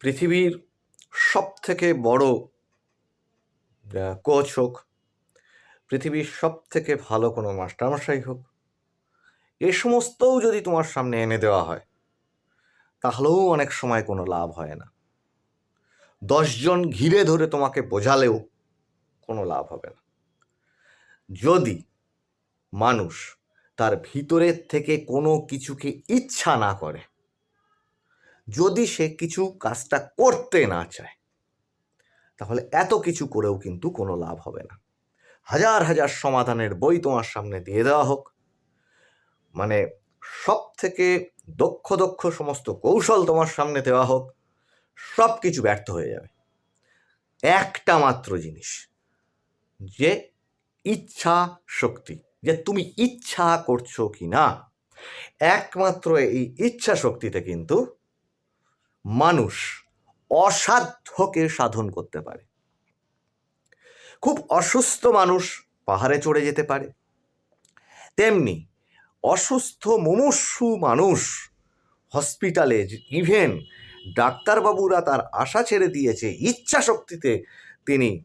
পৃথিবীর সব থেকে বড় কোচ হোক, পৃথিবীর সব থেকে ভালো কোনো মাস্টারমশাই হোক, এ সমস্তও যদি তোমার সামনে এনে দেওয়া হয়, তাহলেও অনেক সময় কোনো লাভ হয় না। দশজন ঘিরে ধরে তোমাকে বোঝালেও কোনো লাভ হবে না। যদি মানুষ তার ভিতরের থেকে কোনো কিছুকে ইচ্ছা না করে যদি সে কিছু কাজটা করতে না চায়, তাহলে এত কিছু করেও কিন্তু কোনো লাভ হবে না। হাজার হাজার সমাধানের বই তোমার সামনে দিয়ে দেওয়া হোক। মানে সব থেকে দক্ষ দক্ষ সমস্ত কৌশল তোমার সামনে দেওয়া হোক সব কিছু ব্যর্থ হয়ে যাবে। একটা মাত্র জিনিস, যে ইচ্ছা শক্তি, যে তুমি ইচ্ছা করছ কি না একমাত্র এই ইচ্ছা শক্তিতে কিন্তু মানুষ অসাধ্যকে সাধন করতে পারে। খুব অসুস্থ মানুষ পাহাড়ে চড়ে যেতে পারে। তেমনি অসুস্থ মুমূর্ষু মানুষ হসপিটালে ইভেন ডাক্তারবাবুরা তার আশা ছেড়ে দিয়েছে ইচ্ছা শক্তিতে তিনি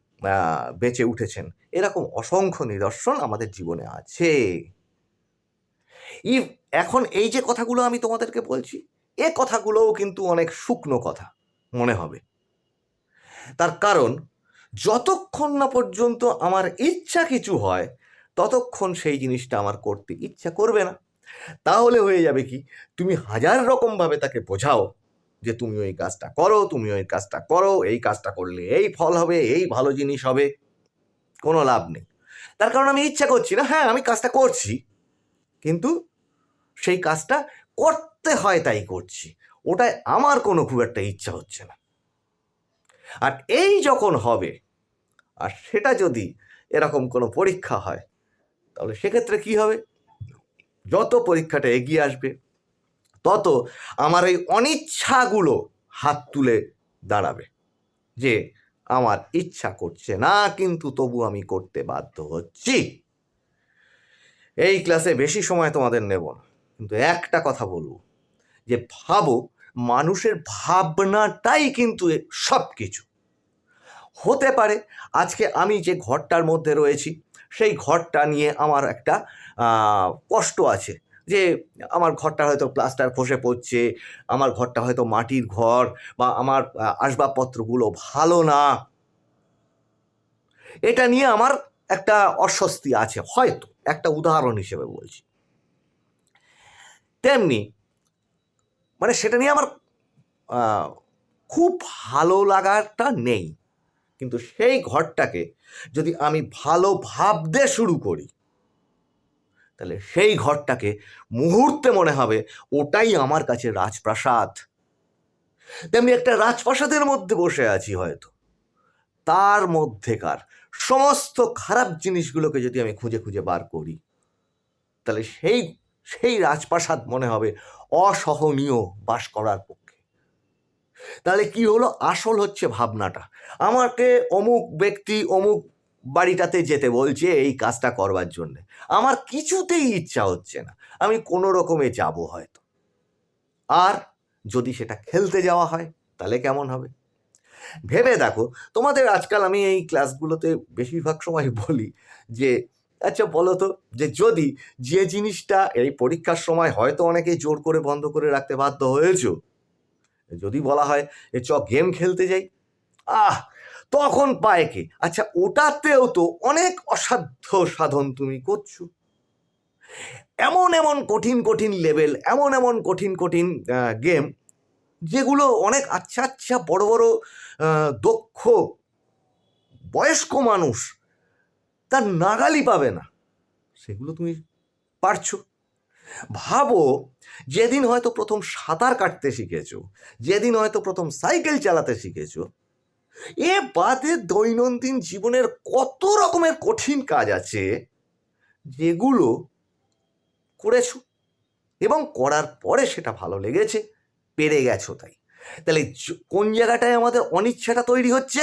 বেঁচে উঠেছেন। এরকম অসংখ্য নিদর্শন আমাদের জীবনে আছে। এখন এই যে কথাগুলো আমি তোমাদেরকে বলছি এ কথাগুলোও কিন্তু অনেক শুকনো কথা মনে হবে। তার কারণ, যতক্ষণ না পর্যন্ত আমার ইচ্ছা কিছু হয়, ততক্ষণ সেই জিনিসটা আমার করতে ইচ্ছা করবে না। তাহলে হয়ে যাবে কি, তুমি হাজার রকমভাবে তাকে বোঝাও যে তুমি ওই কাজটা করো, তুমি ওই কাজটা করো, এই কাজটা করলে এই ফল হবে, এই ভালো জিনিস হবে। কোনো লাভ নেই। তার কারণ আমি ইচ্ছা করছি না হ্যাঁ আমি কাজটা করছি। কিন্তু সেই কাজটা করতে হয় তাই করছি। ওটায় আমার কোনো খুব একটা ইচ্ছা হচ্ছে না। আর এই যখন হবে, আর সেটা যদি এরকম কোনো পরীক্ষা হয়, তাহলে সেক্ষেত্রে কি হবে? যত পরীক্ষাটা এগিয়ে আসবে, তত আমার এই অনিচ্ছাগুলো হাত তুলে দাঁড়াবে যে আমার ইচ্ছা করছে না, কিন্তু তবু আমি করতে বাধ্য হচ্ছি। এই ক্লাসে বেশি সময় তোমাদের নেব না। কিন্তু একটা কথা বলব, যে ভাবো মানুষের ভাবনাটাই কিন্তু সব কিছু হতে পারে আজকে আমি যে ঘরটার মধ্যে রয়েছি, সেই ঘরটা নিয়ে আমার একটা কষ্ট আছে যে আমার ঘরটা হয়তো প্লাস্টার খসে পড়ছে, আমার ঘরটা হয়তো মাটির ঘর বা আমার আসবাবপত্রগুলো ভালো না। এটা নিয়ে আমার একটা অস্বস্তি আছে, হয়তো একটা উদাহরণ হিসেবে বলছি। তেমনি মানে সেটা নিয়ে আমার খুব ভালো লাগাটা নেই। কিন্তু সেই ঘরটাকে যদি আমি ভালো ভাবতে শুরু করি, তাহলে সেই ঘরটাকে মুহূর্তে মনে হবে ওটাই আমার কাছে রাজপ্রাসাদ। তেমনি একটা রাজপ্রাসাদের মধ্যে বসে আছি হয়তো। তার মধ্যেকার সমস্ত খারাপ জিনিসগুলোকে যদি আমি খুঁজে খুঁজে বার করি, তাহলে সেই সেই রাজপ্রাসাদ মনে হবে অসহনীয় বাস করার পক্ষে। তাহলে কি হলো? আসল হচ্ছে ভাবনাটা। আমাকে অমুক ব্যক্তি অমুক বাড়িটাতে যেতে বলছে এই কাজটা করবার জন্য। আমার কিছুতেই ইচ্ছা হচ্ছে না। আমি কোনো রকমে যাব হয়তো। আর যদি সেটা খেলতে যাওয়া হয়, তাহলে কেমন হবে? ভেবে দেখো, তোমাদের আজকাল আমি এই ক্লাসগুলোতে বেশিরভাগ সময় বলি যে আচ্ছা বলো তো, যে যদি যে জিনিসটা এই পরীক্ষার সময় হয়তো অনেকেই জোর করে বন্ধ করে রাখতে বাধ্য হয়েছো, যদি বলা হয় এ চ গেম খেলতে যাই, আহ, তখন পায় কে? আচ্ছা ওটাতেও তো অনেক অসাধ্য সাধন তুমি করছ। এমন এমন কঠিন কঠিন লেভেল, এমন এমন কঠিন কঠিন গেম, যেগুলো অনেক আচ্ছা আচ্ছা বড় বড় দক্ষ, বয়স্ক মানুষ তার নাগালি পাবে না। সেগুলো তুমি পারছ। ভাবো, যেদিন হয়তো প্রথম সাঁতার কাটতে শিখেছো, যেদিন হয়তো প্রথম সাইকেল চালাতে শিখেছো, এ বাদে দৈনন্দিন জীবনের কত রকমের কঠিন কাজ আছে যেগুলো করেছ এবং করার পরে সেটা ভালো লেগেছে, পেরে গেছো তাই। তাহলে কোন জায়গাটায় আমাদের অনিচ্ছাটা তৈরি হচ্ছে?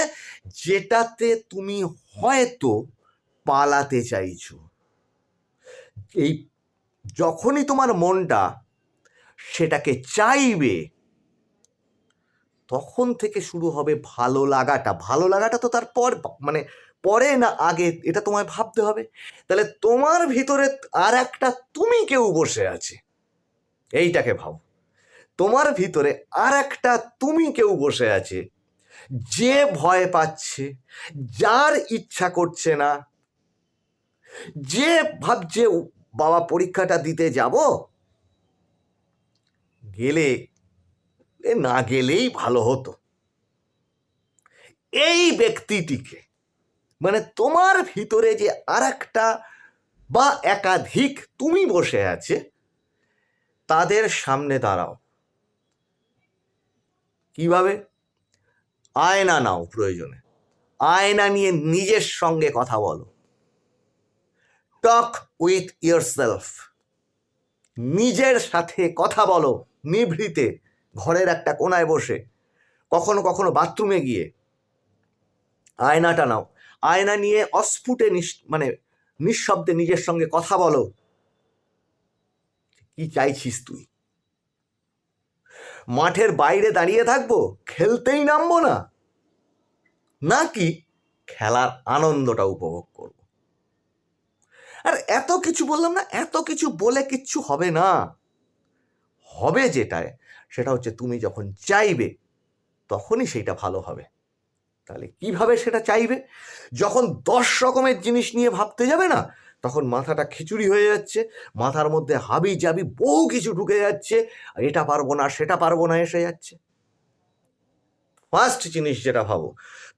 যেটাতে তুমি হয়তো পালাতে চাইছো। এই যখনই তোমার মনটা সেটাকে চাইবে, তখন থেকে শুরু হবে ভালো লাগাটা। ভালো লাগাটা তো তারপর মানে পরে না আগে এটা তোমায় ভাবতে হবে। তাহলে তোমার ভিতরে আর একটা তুমি কেউ বসে আছে, এইটাকে ভাবো। তোমার ভিতরে আর একটা তুমি কেউ বসে আছে, যে ভয় পাচ্ছে, যার ইচ্ছা করছে না যে ভাবছে বাবা পরীক্ষাটা দিতে যাব, গেলে না গেলেই ভালো হতো। এই ব্যক্তিটিকে মানে তোমার ভিতরে যে আর একটা বা একাধিক তুমি বসে আছে, তাদের সামনে দাঁড়াও। কীভাবে? আয়না নাও প্রয়োজনে। আয়না নিয়ে নিজের সঙ্গে কথা বলো। টক উইথ ইয়োর সেলফ নিজের সাথে কথা বলো নিভৃতে, ঘরের একটা কোনায় বসে। কখনো কখনো বাথরুমে গিয়ে। আয়নাটা নাও। আয়না নিয়ে অস্ফুটে মানে নিঃশব্দে নিজের সঙ্গে কথা বলো। কি চাইছিস তুই? মাঠের বাইরে দাঁড়িয়ে থাকব? খেলতেই নামবো না? নাকি খেলার আনন্দটা উপভোগ করব? আর এত কিছু বললাম না, এত কিছু বলে কিচ্ছু হবে না। হবে যেটায়, সেটা হচ্ছে তুমি যখন চাইবে, তখনই সেইটা ভালো হবে। তাহলে কীভাবে সেটা চাইবে? যখন দশ রকমের জিনিস নিয়ে ভাবতে যাবে না, তখন মাথাটা খিচুড়ি হয়ে যাচ্ছে, মাথার মধ্যে হাবি জাবি বহু কিছু ঢুকে যাচ্ছে এটা পারব না, সেটা পারব না এসে যাচ্ছে। ফার্স্ট জিনিস যেটা ভাবো,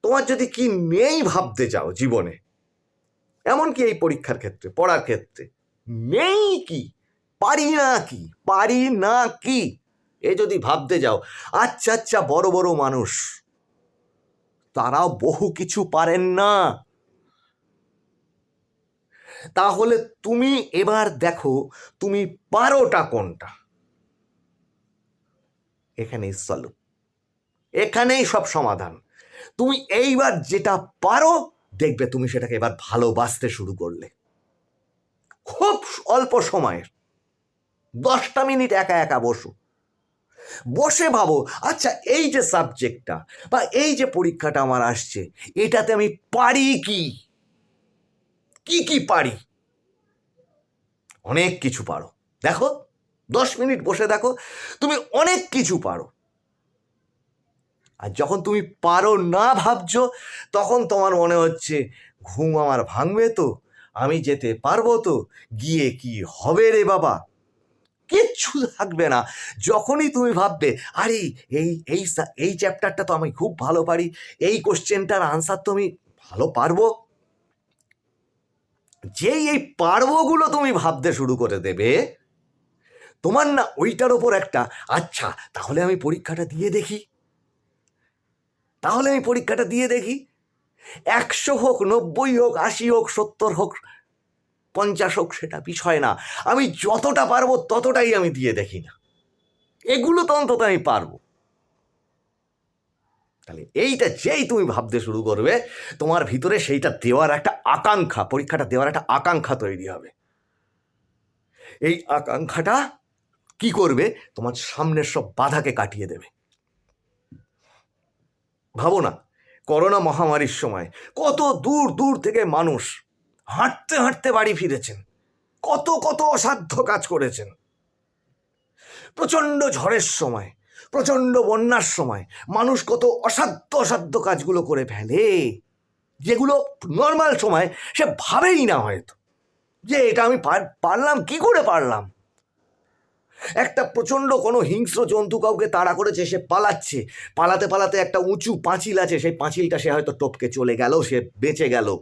তোমার যদি কি নেই ভাবতে চাও জীবনে এমনকি এই পরীক্ষার ক্ষেত্রে, পড়ার ক্ষেত্রে। নেই কি? পারি না কি? পারি না কি? এ যদি ভাবতে যাও আচ্ছা আচ্ছা বড় বড় মানুষ, তারাও বহু কিছু পারেন না। তাহলে তুমি এবার দেখো, তুমি পারোটা কোনটা? এখানেই সলভ এখানেই সব সমাধান। তুমি এইবার যেটা পারো দেখবে তুমি সেটাকে এবার ভালোবাসতে শুরু করলে। খুব অল্প সময়ের। দশটা মিনিট একা একা বসো। বসে ভাবো আচ্ছা এই যে সাবজেক্টটা বা এই যে পরীক্ষাটা আমার আসছে, এটাতে আমি পারি কি? কি কি পারি? অনেক কিছু পারো। দেখো, দশ মিনিট বসে দেখো, তুমি অনেক কিছু পারো। আর যখন তুমি পারো না ভাবছ, তখন তোমার মনে হচ্ছে, ঘুম আমার ভাঙবে তো? আমি যেতে পারব তো? গিয়ে কি হবে রে বাবা? কিচ্ছু থাকবে না। যখনই তুমি ভাববে, আরে, এই এই এই চ্যাপ্টারটা তো আমি খুব ভালো পারি, এই কোশ্চেনটার আনসার তো আমি ভালো পারব। যেই, এই পারবোগুলো তুমি ভাবতে শুরু করে দেবে, তোমার না ওইটার ওপর একটা আচ্ছা তাহলে আমি পরীক্ষাটা দিয়ে দেখি। তাহলে আমি পরীক্ষাটা দিয়ে দেখি। একশো হোক, নব্বই হোক, আশি হোক, সত্তর হোক, পঞ্চাশ হোক, সেটা বিষয় না। আমি যতটা পারব ততটাই আমি দিয়ে দেখি না। এগুলো তো অন্তত আমি পারব। তাহলে এইটা যেই তুমি ভাবতে শুরু করবে, তোমার ভিতরে সেইটা দেওয়ার একটা আকাঙ্ক্ষা, পরীক্ষাটা দেওয়ার একটা আকাঙ্ক্ষা তৈরি হবে। এই আকাঙ্ক্ষাটা কি করবে? তোমার সামনের সব বাধাকে কাটিয়ে দেবে। ভাবো না করোনা মহামারীর সময় কত দূর দূর থেকে মানুষ হাঁটতে হাঁটতে বাড়ি ফিরেছেন, কত কত অসাধ্য কাজ করেছেন। প্রচণ্ড ঝড়ের সময়, প্রচণ্ড বন্যার সময় মানুষ কত অসাধ্য অসাধ্য কাজগুলো করে ফেলে, যেগুলো নর্মাল সময় সে ভাবেই না হয়তো। যে এটা আমি পার- পারলাম, কি করে পারলাম? একটা প্রচণ্ড কোনো হিংস্র জন্তু কাউকে তাড়া করেছে, সে পালাচ্ছে। পালাতে পালাতে একটা উঁচু পাঁচিল আছে, সেই পাঁচিলটা সে হয়তো টপকে চলে গেল, সে বেঁচে গেল।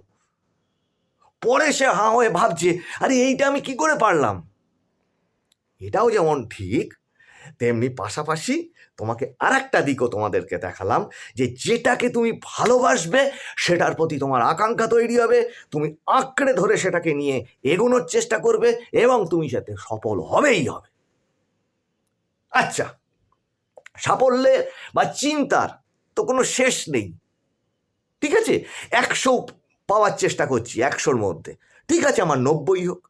পরে সে হাঁ হয়ে ভাবছে, আরে, এইটা আমি কি করে পারলাম? এটাও যেমন ঠিক, তেমনি পাশাপাশি তোমাকে আর একটা দিকও তোমাদেরকে দেখালাম, যে যেটাকে তুমি ভালোবাসবে, সেটার প্রতি তোমার আকাঙ্ক্ষা তৈরি হবে, তুমি আঁকড়ে ধরে সেটাকে নিয়ে এগোনোর চেষ্টা করবে এবং তুমি সাথে সফল হবেই হবে। আচ্ছা সাফল্যের বা চিন্তার তো কোনো শেষ নেই। ঠিক আছে? একশো পাওয়ার চেষ্টা করছি একশোর মধ্যে। ঠিক আছে, আমার নব্বই হোক,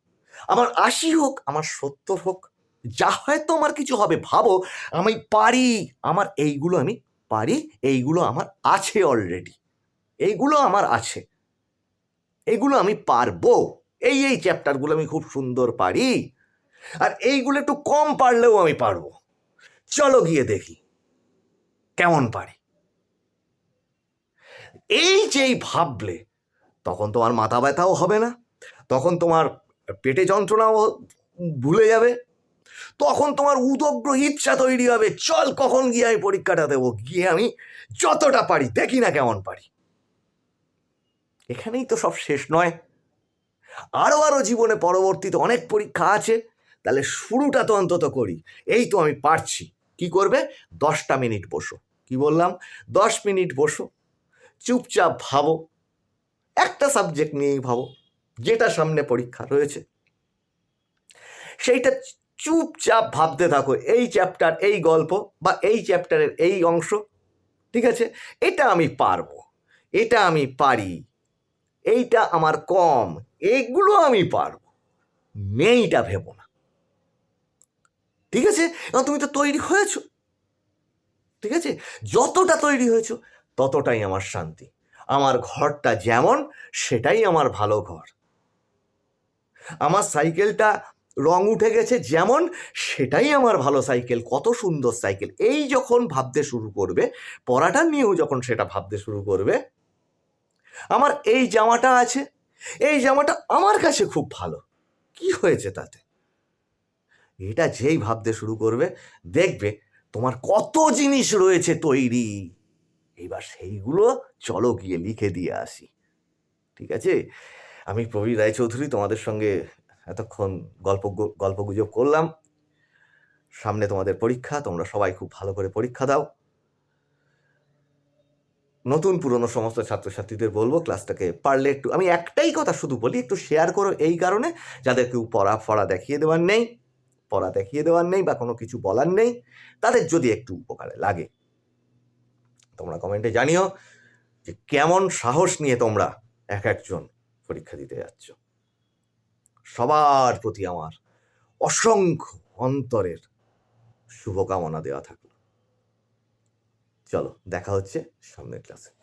আমার আশি হোক, আমার সত্তর হোক, যা হয়তো আমার কিছু হবে। ভাবো, আমি পারি, আমার এইগুলো আমি পারি, এইগুলো আমার আছে অলরেডি এইগুলো আমার আছে। এইগুলো আমি পারব। এই এই চ্যাপ্টারগুলো আমি খুব সুন্দর পারি। আর এইগুলো একটু কম পারলেও আমি পারব। চলো গিয়ে দেখি। কেমন পারি। এই যেই ভাবলে, তখন তোমার মাথা ব্যথাও হবে না, তখন তোমার পেটে যন্ত্রণাও ভুলে যাবে, তখন তোমার উদগ্র ইচ্ছা তৈরি হবে, চল কখন গিয়ে আমি পরীক্ষাটা দেবো, গিয়ে আমি যতটা পারি, দেখি না কেমন পারি। এখানেই তো সব শেষ নয়। আরও আরও জীবনে পরবর্তীতে অনেক পরীক্ষা আছে, তাহলে শুরুটা তো অন্তত করি, এই তো আমি পারছি। কি করবে? দশটা মিনিট বসো। কি বললাম? দশ মিনিট বসো। চুপচাপ ভাবো। একটা সাবজেক্ট নিয়েই ভাবো, যেটা সামনে পরীক্ষা রয়েছে। সেইটা চুপচাপ ভাবতে থাকো, এই চ্যাপ্টার এই গল্প বা এই চ্যাপ্টারের এই অংশ, ঠিক আছে? এটা আমি পারব, এটা আমি পারি, এইটা আমার কম এইগুলো আমি পারব। নেইটা ভেবো না। ঠিক আছে? এবং তুমি তো তৈরি হয়েছো। ঠিক আছে? যতটা তৈরি হয়েছো, ততটাই আমার শান্তি। আমার ঘরটা যেমন, সেটাই আমার ভালো ঘর। আমার সাইকেলটা রং উঠে গেছে যেমন, সেটাই আমার ভালো সাইকেল। কত সুন্দর সাইকেল। এই যখন ভাবতে শুরু করবে পড়াটা নিয়েও যখন সেটা ভাবতে শুরু করবে, আমার এই জামাটা আছে। এই জামাটা আমার কাছে খুব ভালো। কি হয়েছে তাতে? এটা যেই ভাবতে শুরু করবে, দেখবে তোমার কত জিনিস রয়েছে তৈরি। এইবার সেইগুলো চলো গিয়ে লিখে দিয়ে আসি। ঠিক আছে? আমি প্রবীর রায়চৌধুরী তোমাদের সঙ্গে এতক্ষণ গল্প গল্প গুজব করলাম। সামনে তোমাদের পরীক্ষা, তোমরা সবাই খুব ভালো করে পরীক্ষা দাও। নতুন পুরনো সমস্ত ছাত্রছাত্রীদের বলব, ক্লাসটাকে পারলে একটু, আমি একটাই কথা শুধু বলি, একটু শেয়ার করো এই কারণে, যাদের কেউ পড়া ফড়া দেখিয়ে দেওয়ার নেই। পড়া দেখিয়ে দেওয়ার নেই বা কোনো কিছু বলার নেই, তাদের যদি একটু উপকারে লাগে। তোমরা কমেন্টে জানিও যে কেমন সাহস নিয়ে তোমরা এক একজন পরীক্ষা দিতে যাচ্ছ। সবার প্রতি আমার অসংখ্য অন্তরের শুভকামনা দেওয়া থাকল। চলো, দেখা হচ্ছে সামনের ক্লাসে